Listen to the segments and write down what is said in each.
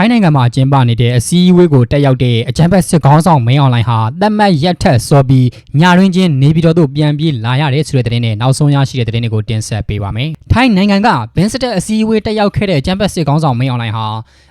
ထိုင်းနိုင်ငံမှာကျင်းပနေတဲ့အစည်းအဝေးကိုတက်ရောက်တဲ့အကြံဖက်စစ်ကောင်းဆောင်မင်းအောင်လှိုင်ဟာတတ်မှတ်ရက်ထက်စောပြီးညရင်းချင်းနေပြည်တော်သို့ပြန်ပြေးလာရတယ်ဆိုတဲ့သတင်းနဲ့နောက်ဆုံးရရှိတဲ့သတင်းတွေကိုတင်ဆက်ပေးပါမယ်။ထိုင်းနိုင်ငံကဘင်းစတက်အစည်းအဝေးတက်ရောက်ခဲ့တဲ့အကြံဖက်စစ်ကောင်းဆောင်မင်းအောင်လှိုင်ဟာ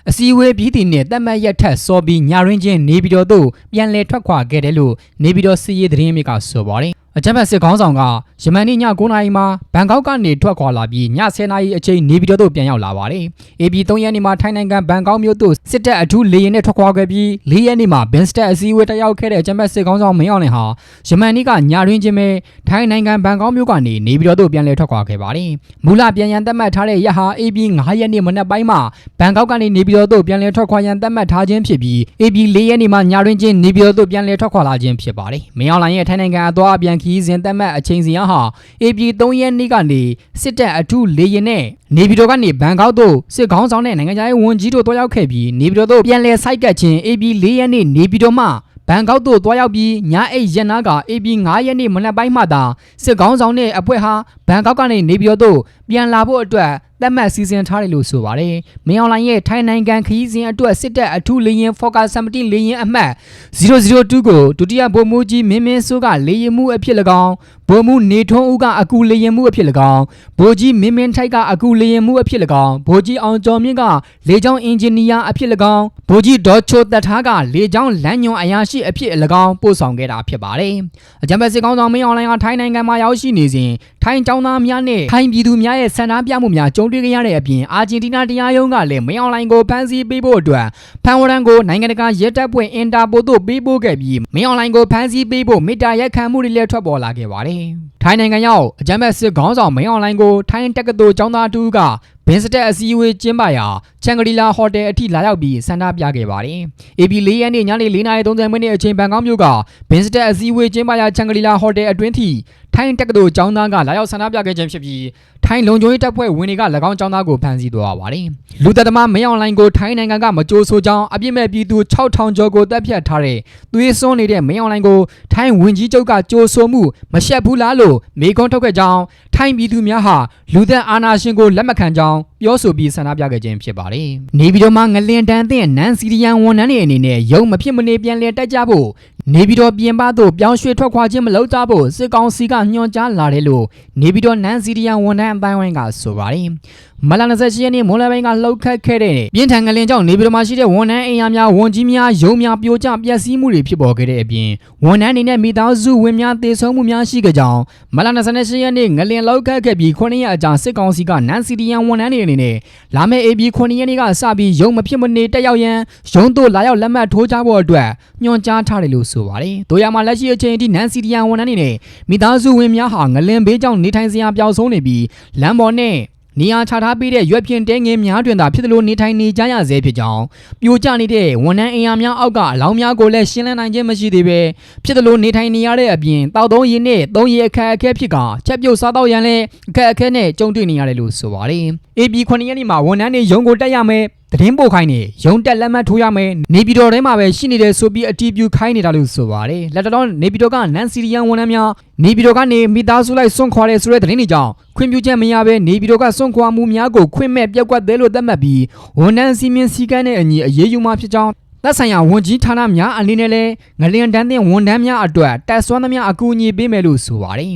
အစည်းအဝေးပြီးသည့်နေ့တတ်မှတ်ရက်ထက်စောပြီးညရင်းချင်းနေပြည်တော်သို့ပြန်လည်ထွက်ခွာခဲ့တယ်လို့နေပြည်တော်စီရေးသတင်းမြစ်ကဆိုပါတယ်။ အကြမ်းဖက်စစ်ခေါင်းဆောင်ကယမန်နေ့ည9:00နာရီမှာဘန်ကောက်ကနေထွက်ခွာလာပြီးည10:00နာရီအချိန်နေပြည်တော်သို့ပြန်ရောက်လာပါတယ်။ AB 3ရက်နေ့မှာထိုင်းနိုင်ငံဘန်ကောက်မြို့သို့စစ်တပ်အထူးလေယာဉ်နဲ့ထွက်ခွာခဲ့ပြီး4ရက်နေ့မှာဘင်စတက်အစည်းအဝေးတက်ရောက်ခဲ့တဲ့အကြမ်းဖက်စစ်ခေါင်းဆောင်မင်းအောင်လှိုင်ဟာယမန်နေ့ကညရင်းချင်းပဲထိုင်းနိုင်ငံဘန်ကောက်မြို့ကနေနေပြည်တော်သို့ပြန်လည်ထွက်ခွာခဲ့ပါတယ်။မူလပြန်ရန်သတ်မှတ်ထားတဲ့ရဟာ AB 9ရက်နေ့မနက်ပိုင်းမှာဘန်ကောက်ကနေနေပြည်တော်သို့ပြန်လည်ထွက်ခွာရန်သတ်မှတ်ထားခြင်းဖြစ်ပြီး AB 4ရက်နေ့မှာညရင်းချင်းနေပြည်တော်သို့ပြန်လည်ထွက်ခွာလာခြင်းဖြစ်ပါတယ်။မင်းအောင်လှိုင်ရဲ့ထိုင်းနိုင်ငံအသွားအပြန်ခီးစဉ်သတ်မှတ်အချိန်စီဟာ AP 3ရက်နေ့ကနေစစ်တပ်အထူးလေယာဉ်နဲ့နေပြည်တော်ကနေဘန်ကောက်သို့စစ်ခေါင်းဆောင်တဲ့နိုင်ငံခြားရေးဝန်ကြီးတို့တွားရောက်ခဲ့ပြီးနေပြည်တော်သို့ပြန်လည်ဆိုက်ကပ်ခြင်း AP 4ရက်နေ့နေပြည်တော်မှဘန်ကောက်သို့တွားရောက်ပြီးညအိတ်ရန်နာက AP 9ရက်နေ့မနက်ပိုင်းမှသာစစ်ကောင်းဆောင်တဲ့အဖွဲ့ဟာဘန်ကောက်ကနေနေပြည်တော်သို့ပြန်လာဖို့အတွက် သတ်မှတ်စီစဉ်ထားတယ်လို့ဆိုပါတယ်။မင်းအောင်လှိုင်ရဲ့ထိုင်းနိုင်ငံခရီးစဉ်အတွက်စစ်တပ်အထူးလေရင် Focus 17လေရင်အမှတ်002ကိုဒုတိယဗိုလ်မှူးကြီးမင်းမင်းစိုးကလေရင်မှုအဖြစ်၎င်းဗိုလ်မှူးနေထွန်းဦးကအကူလေရင်မှုအဖြစ်၎င်းဗိုလ်ကြီးမင်းမင်းထိုက်ကအကူလေရင်မှုအဖြစ်၎င်းဗိုလ်ကြီးအောင်ကျော်မြင့်ကလေကြောင်းအင်ဂျင်နီယာအဖြစ်၎င်းဗိုလ်ကြီးဒေါ်ချိုတက်ထားကလေကြောင်းလမ်းညွန်အရာရှိအဖြစ်၎င်းပို့ဆောင်ခဲ့တာဖြစ်ပါတယ်။အကြံပေးစစ်ကောင်းဆောင်မင်းအောင်လှိုင်ကထိုင်းနိုင်ငံမှာရောက်ရှိနေစဉ်ထိုင်းចောင်းသားများနဲ့ထိုင်းပြည်သူများရဲ့ဆန္ဒပြမှုများကြုံတွေ့ခဲ့ရတဲ့အပြင်အာဂျင်တီးနားတရားရုံးကလည်းမင်းအောင်လှိုင်ကိုဖမ်းဆီးပေးဖို့အတွက်ဖန်ဝရန်ကိုနိုင်ငံတကာရဲတပ်ဖွဲ့အင်တာပိုသို့ပေးပို့ခဲ့ပြီးမင်းအောင်လှိုင်ကိုဖမ်းဆီးပေးဖို့မေတ္တာရက်ခံမှုတွေလည်းထွက်ပေါ်လာခဲ့ပါတယ်။ထိုင်းနိုင်ငံရောက်အကြမ်းဖက်စစ်ခေါင်းဆောင်မင်းအောင်လှိုင်ကိုထိုင်းတက္ကသိုလ်ကျောင်းသားတူကဘင်းစတက်အစည်းအဝေးကျင်းပရာချန်ဂရီလာဟိုတယ်အထိလာရောက်ပြီးဆန္ဒပြခဲ့ပါတယ်။ AB 4ရက်နေ့ညနေ4:30မိနစ်အချိန်ဘန်ကောက်မြို့ကဘင်းစတက်အစည်းအဝေးကျင်းပရာချန်ဂရီလာဟိုတယ်အတွင်းထိထိုင်းတက္ကသိုလ်ကျောင်းသားကလာရောက်ဆန္ဒပြခဲ့ခြင်းဖြစ်ပြီးထိုင်းလုံခြုံရေးတပ်ဖွဲ့ဝင်တွေက၎င်းကျောင်းသားကိုဖမ်းဆီးသွားပါတယ်။လူသက်သမားမင်းအောင်လှိုင်ကိုထိုင်းနိုင်ငံကမကြိုးဆိုကြောင်းအပြစ်မဲ့ပြည်သူ6000ကျော်ကိုတပ်ဖြတ်ထားတဲ့သွေးစွန်းနေတဲ့မင်းအောင်လှိုင်ကိုထိုင်းဝင်ကြီးချုပ်ကကြိုးဆိုမှုမရှက်ဘူးလားလို့မေခွန်းထုတ်ခဲ့ကြောင်းထိုင်းပြည်သူများဟာလူသက်အာဏာရှင်ကိုလက်မခံကြောင်းပြောဆိုပြီးဆန္ဒပြခဲ့ခြင်းဖြစ်ပါတယ်။နေပြည်တော်မှာငလင်တန်းတဲ့နန်စီရီယန်ဝန်ထမ်းတွေအနေနဲ့ရုံမဖြစ်မနေပြန်လည်တက်ကြဖို့နေပြည်တော်ပြင်ပသို့ပြောင်းရွှေ့ထွက်ခွာခြင်းမလုပ်ကြဖို့စစ်ကောင်စီကညွှန်ကြားလာတယ်လို့နေပြည်တော်နန်စီရီယန်ဝန်ထမ်းအပိုင်းဝိုင်းကဆိုပါတယ်။ မလ28ရက်နေ့မွန်လယ်ပိုင်းကလှုပ်ခတ်ခဲ့တဲ့ပြင်းထန်ငလင်ကြောင့်နေပြည်တော်မှာရှိတဲ့ဝန်ထမ်းအိမ်ယာများဝန်ကြီးများရုံးများပြိုကျပျက်စီးမှုတွေဖြစ်ပေါ်ခဲ့တဲ့အပြင်ဝန်ထမ်းတွေနဲ့မိသားစုဝင်များတေဆုံးမှုများရှိကြကြောင်းမလ28ရက်နေ့ငလင်လှုပ်ခတ်ခဲ့ပြီး9ရက်အကြာစစ်ကောင်စီကနန်စီရီယန်ဝန်ထမ်းတွေအနေနဲ့လာမယ့် AB 9ရက်နေ့ကစပြီးရုံမဖြစ်မနေတက်ရောက်ရန်ရုံးတို့လာရောက်လက်မှတ်ထိုးကြဖို့အတွက်ညွှန်ကြားထားတယ်လို့ဆိုပါတယ်။တို့ရမှာလက်ရှိအချိန်အထိနန်စီရီယန်ဝန်ထမ်းတွေနဲ့မိသားစုဝင်များဟာငလင်ဘေးကြောင့်နေထိုင်စရာပျောက်ဆုံးနေပြီးလမ်းပေါ်နဲ့ နေရာချထားပေးတဲ့ရွက်ဖြင့်တဲငင်များတွင်သာဖြစ်သလိုနေထိုင်နေကြရဆဲဖြစ်ကြောင်းပြိုကျနေတဲ့ဝန်ထမ်းအင်အားများအောက်ကအလောင်းများကိုလည်းရှင်းလင်းနိုင်ခြင်းမရှိသေးပဲဖြစ်သလိုနေထိုင်နေရတဲ့အပြင်တောက်သုံးရည်နဲ့သုံးရည်အခက်အခဲဖြစ်ကချက်ပြုတ်စားတော့ရန်လည်းအခက်အခဲနဲ့ကြုံတွေ့နေရတယ်လို့ဆိုပါတယ်။ AB 9ရက်နေ့မှာဝန်ထမ်းတွေရုံးကိုတက်ရမယ် သတင်းပို့ခိုင်းနေရုံတက်လက်မှတ်ထိုးရမယ်နေပြည်တော်ထဲမှာပဲရှိနေတယ်ဆိုပြီးအတီးပြူခိုင်းနေတာလို့ဆိုပါတယ်လက်တလုံးနေပြည်တော်ကနန်စီရီယန်ဝန်ထမ်းများနေပြည်တော်ကနေမိသားစုလိုက်စွန့်ခွာတဲ့ဆိုတဲ့သတင်းတွေကြောင့်ခွင့်ပြုချက်မရဘဲနေပြည်တော်ကစွန့်ခွာမှုများကိုခွင့်မဲ့ပြောက်ကွက်သေးလို့သတ်မှတ်ပြီးဝန်ထမ်းစီမင်းစည်းကမ်းတဲ့အညီအရေးယူမှဖြစ်ကြောင်းသက်ဆိုင်ရာဝန်ကြီးဌာနများအနေနဲ့လည်းငလျင်တန်းတဲ့ဝန်ထမ်းများအတွက်တက်ဆွမ်းသမျှအကူအညီပေးမယ်လို့ဆိုပါတယ်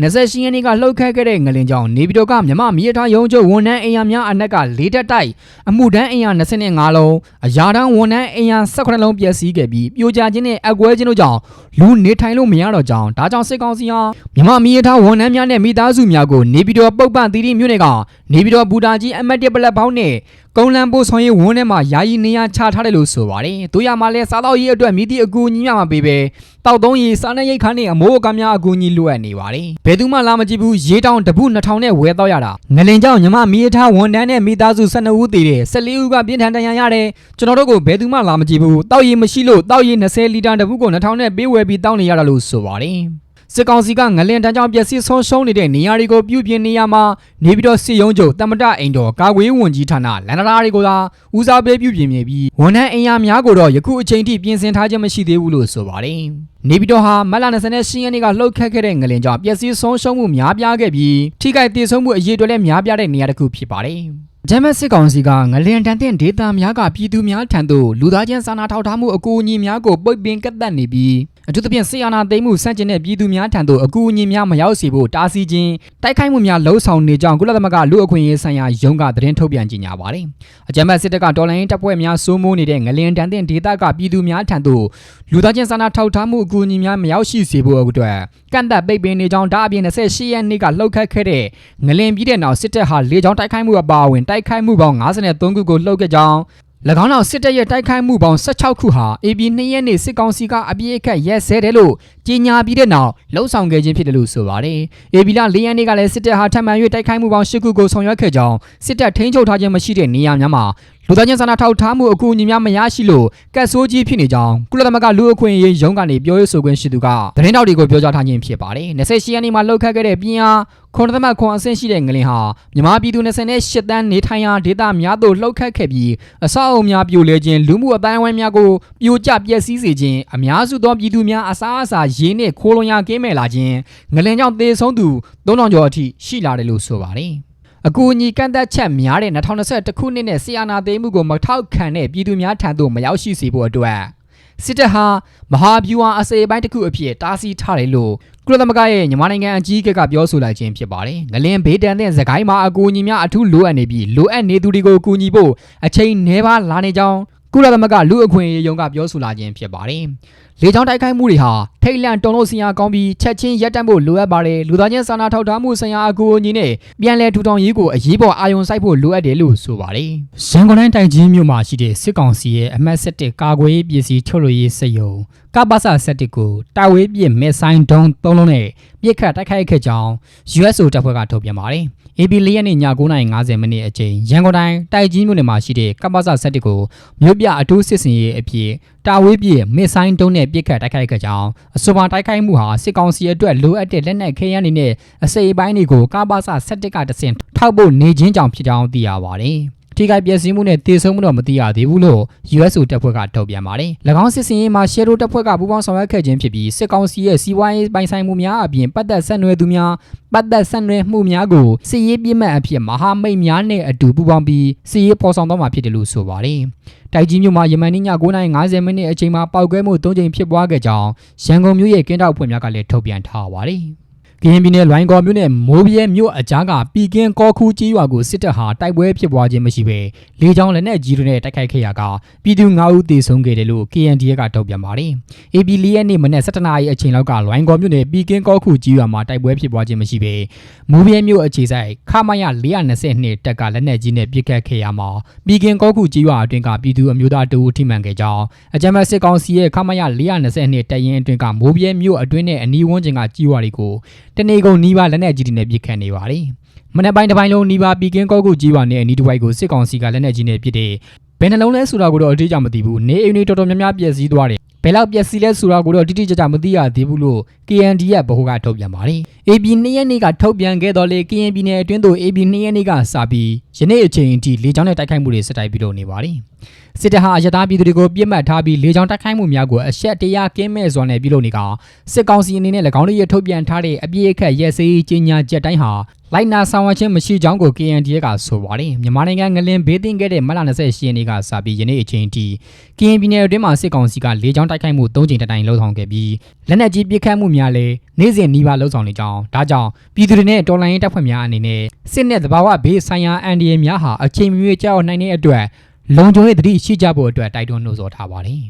28ရက်နေ့ကလှုပ်ခတ်ခဲ့တဲ့ငလင်ကြောင့်နေပြည်တော်ကမြမမီးထားရုံးချုပ်ဝန်ထမ်းအိမ်ယာများအနက်က၄တက်တိုက်အမှုတန်းအိမ်ယာ25လုံးအရာတန်းဝန်ထမ်းအိမ်ယာ18လုံးပျက်စီးခဲ့ပြီးပြိုကျခြင်းနဲ့အကွဲခြင်းတို့ကြောင့်လူနေထိုင်လို့မရတော့ကြောင်းဒါကြောင့်စစ်ကောင်စီဟာမြမမီးထားဝန်ထမ်းများနဲ့မိသားစုများကိုနေပြည်တော်ပုတ်ပန့်သီရိမြို့နယ်ကနေပြည်တော်ဘူတာကြီးအမတ်တစ်ပလက်ပေါင်းနဲ့ကုန်းလန်းပို့ဆောင်ရေးဝန်းထဲမှာယာယီနေရာချထားတယ်လို့ဆိုပါတယ်။တို့ရမှာလဲစားတော့ရေးအတွက်မိသည့်အကူအညီမှမပေးပဲတောက်သုံးရေးစားနေရိတ်ခါနဲ့အမိုးအကားများအကူအညီလိုအပ်နေပါတယ်။ဘယ်သူမှလာမကြည့်ဘူးရေးတောင်းတပု2000နဲ့ဝယ်တော့ရတာ။ငလင်ကြောင့်ညီမမီးထားဝန်တန်းနဲ့မိသားစု12ဦးတည်တယ်14ဦးကပြင်းထန်ဒဏ်ရာရတယ်။ကျွန်တော်တို့ကိုဘယ်သူမှလာမကြည့်ဘူး။တောက်ရည်မရှိလို့တောက်ရည်20လီတာတပုကို2000နဲ့ပေးဝယ်ပြီးတောင်းနေရတာလို့ဆိုပါတယ်။ စစ်ကောင်စီကငလင်တန်းကြောင့်ပျက်စီးဆုံးရှုံးနေတဲ့နေရာတွေကိုပြုပြင်နေရမှာနေပြီးတော့စစ်ရုံးချုပ်တမတအိမ်တော်ကာကွယ်ဝန်ကြီးဌာနလန်ဒရာတွေကိုသာဦးစားပေးပြုပြင်နေပြီးဝန်ထမ်းအင်အားများကိုတော့ယခုအချိန်ထိပြင်ဆင်ထားခြင်းမရှိသေးဘူးလို့ဆိုပါတယ်နေပြည်တော်ဟာမတ်လ28ရက်နေ့ကလှုပ်ခတ်ခဲ့တဲ့ငလင်ကြောင့်ပျက်စီးဆုံးရှုံးမှုများပြားခဲ့ပြီးထိခိုက်ဒေဆုံးမှုအရေးအတွက်လည်းများပြားတဲ့နေရာတစ်ခုဖြစ်ပါတယ်ဂျမတ်စစ်ကောင်စီကငလင်တန်တဲ့ဒေသများကပြည်သူများထံသို့လူသားချင်းစာနာထောက်ထားမှုအကူအညီများကိုပိတ်ပင်ကန့်သတ်နေပြီးအထူးသဖြင့်ဆီယနာသိမ်းမှုစန့်ကျင်တဲ့ပြည်သူများထံသို့အကူအညီများမရောက်စေဖို့တားဆီးခြင်းတိုက်ခိုက်မှုများလှုံ့ဆော်နေကြောင်းကုလသမဂ္ဂလူ့အခွင့်အရေးဆိုင်ရာရုံးကသတင်းထုတ်ပြန်ကြေညာပါတယ်။အကြမ်းဖက်စစ်တပ်ကတော်လှန်ရေးတပ်ဖွဲ့များစိုးမိုးနေတဲ့ငလင်တန်တဲ့ဒေသကပြည်သူများထံသို့လူသားချင်းစာနာထောက်ထားမှုအကူအညီများမရောက်ရှိစေဖို့အတွက်ကန့်သတ်ပိတ်ပင်နေကြောင်းဒါအပြင်28ရက်နေ့ကလှုပ်ခတ်ခဲ့တဲ့ငလင်ပြီးတဲ့နောက်စစ်တပ်ဟာလေကြောင်းတိုက်ခိုက်မှုအပါအဝင်တိုက်ခိုက်မှုပေါင်း53ခုကိုလှုပ်ခဲ့ကြောင်း၎ င်းနောက်စစ်တပ်ရဲ့တိုက်ခိုက်မှုပေါင်း16ခုဟာ AB 2ရက်နေ့စစ်ကောင်စီကအပြည့်အခက်ရက်စဲတယ်လို့ကြေညာပြီးတဲ့နောက်လှုံ့ဆော်ခဲ့ခြင်းဖြစ်တယ်လို့ဆိုပါတယ်။ AB လ4ရက်နေ့ကလည်းစစ်တပ်ဟာထပ်မံ၍တိုက်ခိုက်မှုပေါင်း10ခုကိုဆောင်ရွက်ခဲ့ကြောင်းစစ်တပ်ထိန်းချုပ်ထားခြင်းမရှိတဲ့နေရာများမှာ လူသားချင်းစာနာထောက်ထားမှုအကူအညီများမရရှိလို့ကတ်ဆိုးကြီးဖြစ်နေကြောင်းကုလသမဂ္ဂလူ့အခွင့်အရေးရုံးကနေပြောရေးဆိုခွင့်ရှိသူကသတင်းတောက်တွေကိုပြောကြားထားခြင်းဖြစ်ပါတယ်။28ရက်နေ့မှာလှုပ်ခတ်ခဲ့တဲ့ပြင်းအားခွန်သမတ်ခွန်အဆင့်ရှိတဲ့ငလင်ဟာမြန်မာပြည်သူ28တန်းနေထိုင်ရာဒေသများသို့လှုပ်ခတ်ခဲ့ပြီးအဆောက်အအုံများပြိုလဲခြင်းလူမှုအတိုင်းအဝိုင်းများကိုပြိုကျပျက်စီးစေခြင်းအများစုသောပြည်သူများအစားအစာရင်းနှင့်ခိုးလွန်ရာကင်းမဲ့လာခြင်းငလင်ကြောင့်သေဆုံးသူ3000ကျော်အထိရှိလာတယ်လို့ဆိုပါတယ်။ အကူအညီကန့်သက်ချက်များတဲ့2021ခုနှစ်နဲ့ဆီယနာသိမ်းမှုကိုမထောက်ခံတဲ့ပြည်သူများထံသို့မရောက်ရှိစေဖို့အတွက်စစ်တပ်ဟာမဟာဗျူဟာအစိပ်အပိုင်းတစ်ခုအဖြစ်တားဆီးထားတယ်လို့ကုလသမဂ္ဂရဲ့မြန်မာနိုင်ငံအကြီးအကဲကပြောဆိုလိုက်ခြင်းဖြစ်ပါတယ်။ငလင်ဘေးတန်တဲ့သခိုင်းမှာအကူအညီများအထူးလိုအပ်နေပြီးလိုအပ်နေသူတွေကိုကူညီဖို့အချိန်နှဲပါလာနေကြောင်းကုလသမဂ္ဂလူ့အခွင့်အရေးရုံးကပြောဆိုလာခြင်းဖြစ်ပါတယ်။ လေကြောင်းတိုက်ခိုက်မှုတွေဟာထိတ်လန့်တုန်လို့ဆင်ရကောင်းပြီးချက်ချင်းရပ်တန့်ဖို့လိုအပ်ပါတယ်။လူသားချင်းစာနာထောက်ထားမှုဆိုင်ရာအကူအညီနဲ့ပြန်လည်ထူထောင်ရေးကိုအရေးပေါ်အာရုံစိုက်ဖို့လိုအပ်တယ်လို့ဆိုပါတယ်။ရန်ကုန်တိုင်းတိုက်ကြီးမြို့မှာရှိတဲ့စစ်ကောင်စီရဲ့အမတ်7ကာကွယ်ရေးပစ္စည်းထုတ်လို့ရေးစက်ရုံကပ္ပစ7ကိုတာဝေးပြစ်မစ်ဆိုင်ဒုံသုံးလုံးနဲ့ပြစ်ခတ်တိုက်ခိုက်ခဲ့ကြောင်း USO တပ်ဖွဲ့ကထုတ်ပြန်ပါတယ်။ AB ၄ရက်နေ့ည9:50မိနစ်အချိန်ရန်ကုန်တိုင်းတိုက်ကြီးမြို့နယ်မှာရှိတဲ့ကပ္ပစ7ကိုမြို့ပြအထူးစစ်စင်ရေးအဖြစ်တာဝေးပြစ်မစ်ဆိုင်ဒုံနဲ့ပြစ်ခတ်တိုက်ခိုက်ခဲ့ကြောင်းအဆိုပါတိုက်ခိုက်မှုဟာစစ်ကောင်စီအတွက်လိုအပ်တဲ့လက်နက်ခဲယမ်းတွေနဲ့အစိပ်အပိုင်းတွေကိုကပ္ပစ7ကတဆင့်ထောက်ဖို့နေချင်းကြောင့်ဖြစ်ကြောင်းသိရပါတယ်။ ထိခိုက်ပျက်စီးမှုနဲ့တေဆုံးမှုတော့မသိရသေးဘူးလို့ USO တပ်ဖွဲ့ကထုတ်ပြန်ပါတယ်။၎င်းစစ်စင်ရေးမှာရှယ်ရိုတပ်ဖွဲ့ကပူးပေါင်းဆောင်ရွက်ခဲ့ခြင်းဖြစ်ပြီးစစ်ကောင်စီရဲ့စီးပွားရေးပိုင်ဆိုင်မှုများအပြင်ပတ်သက်ဆက်နွယ်သူများပတ်သက်ဆက်နွယ်မှုများကိုစစ်ရေးပြစ်မှတ်အဖြစ်မဟာမိတ်များနဲ့အတူပူးပေါင်းပြီးစစ်ရေးဖော်ဆောင်သွားမှာဖြစ်တယ်လို့ဆိုပါတယ်။တိုက်ကြီးမြို့မှာယမန်နေ့ည9:50မိနစ်အချိန်မှာပောက်ကွဲမှု၃ကြိမ်ဖြစ်ပွားခဲ့ကြောင်းရန်ကုန်မြို့ရဲ့ကင်းတောက်ဖွဲ့များကလည်းထုတ်ပြန်ထားပါတယ်။ ကရင်ပြည်နယ်လွိုင်းကော်မြို့နယ်မိုးပြဲမြို့အကြားကပီကင်းကောခူးကြီးရွာကိုစစ်တပ်ဟာတိုက်ပွဲဖြစ်ပွားခြင်းမရှိဘဲလေကြောင်းလက်နက်ကြီးတွေနဲ့တိုက်ခိုက်ခဲ့ရာကပြည်သူ9ဦးသေဆုံးခဲ့တယ်လို့ KNDA ကထုတ်ပြန်ပါတယ်။ AP ၄ရက်နေ့မနက်7:00နာရီအချိန်လောက်ကလွိုင်းကော်မြို့နယ်ပီကင်းကောခူးကြီးရွာမှာတိုက်ပွဲဖြစ်ပွားခြင်းမရှိဘဲမိုးပြဲမြို့အခြေဆိုင်ခမရ422တပ်ကလက်နက်ကြီးနဲ့ပစ်ခတ်ခဲ့ရမှာပီကင်းကောခူးကြီးရွာအတွင်းကပြည်သူအမျိုးသားတအူထိမှန်ခဲ့ကြောင်းအကြမ်းဖက်စစ်ကောင်စီရဲ့ခမရ422တပ်ရင်းအတွင်းကမိုးပြဲမြို့အတွင်းနဲ့အနီးဝန်းကျင်ကကြီးရွာတွေကို တနေကုန်နီးပါးလက်နက်ကြီးတွေနဲ့ပစ်ခတ်နေပါတယ်။မနေ့ပိုင်းတစ်ပိုင်းလုံးနီးပါးပီကင်းကောက်ကုကြီးပါနဲ့အနီးတစ်ဝိုက်ကိုစစ်ကောင်စီကလက်နက်ကြီးနဲ့ပစ်တဲ့ဘယ်နှလုံးလဲဆိုတာကိုတော့အတိအကျမသိဘူး။နေအိမ်တွေတော်တော်များများပျက်စီးသွားတယ်။ဘယ်လောက်ပျက်စီးလဲဆိုတာကိုတော့တိတိကျကျမသိရသေးဘူးလို့ KND ရဲ့ဗဟိုကထုတ်ပြန်ပါတယ်။ AB 2ရက်နေ့ကထုတ်ပြန်ခဲ့တော်လေ KNB နယ်အတွင်းသို့ AB 2ရက်နေ့ကစပြီးယနေ့အချိန်အထိလေကြောင်းနဲ့တိုက်ခိုက်မှုတွေစတိုက်ပြီးတော့နေပါတယ်။စစ်တပ်ဟာအယတားပြည်သူတွေကိုပြစ်မှတ်ထားပြီးလေကြောင်းတိုက်ခိုက်မှုများကိုအရှက်တရားကင်းမဲ့စွာနဲ့ပြုလုပ်နေကစစ်ကောင်စီအနေနဲ့၎င်းတို့ရထုတ်ပြန်ထားတဲ့အပြည့်အခက်ရဲစေးကြီးညာချက်တိုင်းဟာလိုက်နာဆောင်ရွက်ခြင်းမရှိကြောင်းကို KNDA ကဆိုပါတယ်မြန်မာနိုင်ငံငလင်ဘေးသင့်ခဲ့တဲ့မလ28ရက်နေ့ကစပြီးယနေ့အချိန်ထိ KN ပြည်နယ်အတွင်းမှာစစ်ကောင်စီကလေကြောင်းတိုက်ခိုက်မှု၃ကြိမ်တိုင်လှုံ့ဆော်ခဲ့ပြီးလက်နက်ကြီးပစ်ခတ်မှုများလည်းနေ့စဉ်နှီးပါလှုံ့ဆော်နေကြောင်းဒါကြောင့်ပြည်သူတွေနဲ့တော်လှန်ရေးတပ်ဖွဲ့များအနေနဲ့စစ်နဲ့သဘာဝဘေးဆိုင်ရာအန်ဒီရများဟာအချိန်မီကြောက်နိုင်တဲ့အတွက်လုံခြုံရေးသတိရှိကြဖို့အတွက်တိုက်တွန်းနှိုးဆော်ထားပါတယ်